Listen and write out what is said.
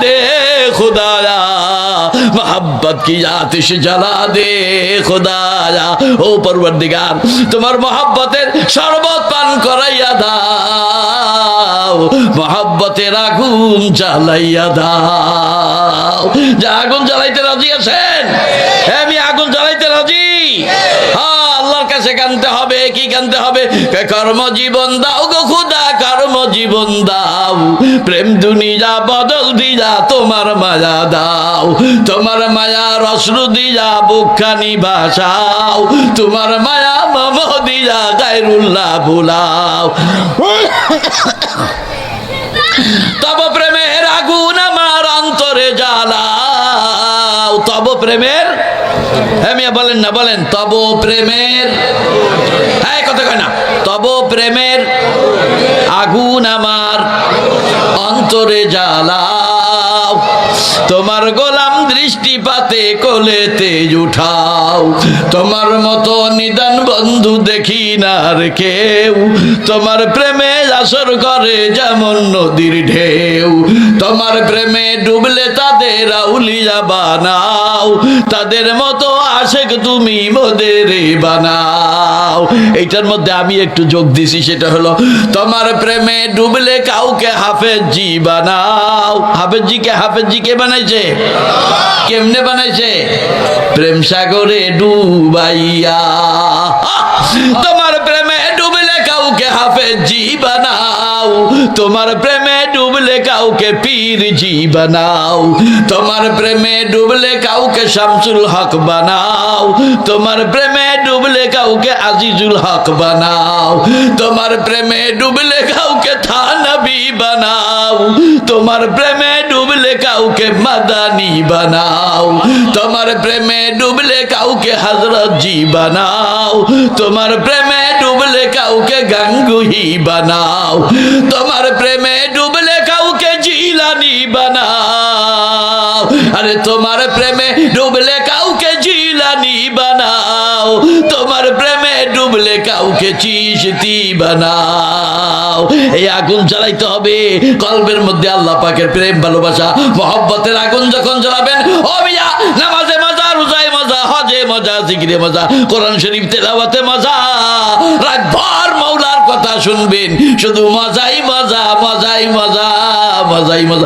दे खुदाया मोहब्बत की आतिश जला दे खुदाया ও পরবর্তীকার তোমার মহাব্বতের শরবত পান করাইয়া দাও মহাব্বতের আগুন জ্বালাইয়া দাও যা আগুন জ্বালাইতে রাজি আছেন কাছে কানতে হবে, কি কানতে হবে? কে কর্মজীবন দাও গো খুদা কর্মজীবন দাও। প্রেম দুনিয়া বদল দিয়া তোমার মায়া দাও। তোমার মায়া রসরু দিয়া বুকখানি ভাসাও। তোমার মায়া মম দিয়া গায়রুল্লাহ ভুলাও। তব প্রেমের আগুন আমার অন্তরে জ্বালাও। তব প্রেমের হ্যাঁ মিয়া, বলেন না, বলেন। তব প্রেমের হ্যাঁ কথা কয় না। তব প্রেমের আগুন আমার অন্তরে জ্বালাও। তোমার গোলাম দৃষ্টিপাতে কোলে তেজ উঠাও। তোমার মতো নিদান বন্ধু দেখি না কেউ। তোমার প্রেমে আসর করে যেমন নদীর ঢেউ। তোমার প্রেমে ডুবলে তাদের আউলিয়া বানাও। তাদের মতো আশেক তুমি মোদের বানাও। এইটার মধ্যে আমি একটু যোগ দিছি, সেটা হলো, তোমার প্রেমে ডুবলে কাউকে হাফেজ বানাও। হাফেজ জি কে হাফেজ কে বানাইছে? কেমনে বানাইছে? প্রেম সাগরে ডুবাইয়া। তোমার প্রেমে ডুবলে কাউকে পীর জি বানাও তোমার প্রেমে ডুবলে কাউকে শামসুল হক বানাও তোমার প্রেমে ডুবলে কাউকে আজিজুল হক বানাও তোমার প্রেমে ডুবলে কাউকে থানবি বানাও তোমার প্রেমে ডুবলে কাউকে মাদানি বানাও তোমার প্রেমে ডুবলে কাউকে হজরত জি বানাও তোমার প্রেমে ডুবলে কাউকে গাঙ্গুহি বানাও তোমার প্রেমে ডুবলে কাউকে জিলানি বানাও। আরে তোমার প্রেমে ডুবলে কাউকে জিলানি বানাও। তোমার প্রেমে ডুবলে কাউকে চিশতি বানাও। এই আগুন জ্বালাইতে হবে। কলবের মধ্যে আল্লাহ পাকের প্রেম, ভালোবাসা, মহব্বতের আগুন যখন জ্বালাবেন, ও মিয়া, নামাজে মজা, রোজায় মজা, হজে মজা, জিকিরে মজা, কোরআন শরীফ তেলাওয়াতে মজা কথা শুনবেন। শুধু মজাই মজা মজাই মজা মজাই মজা।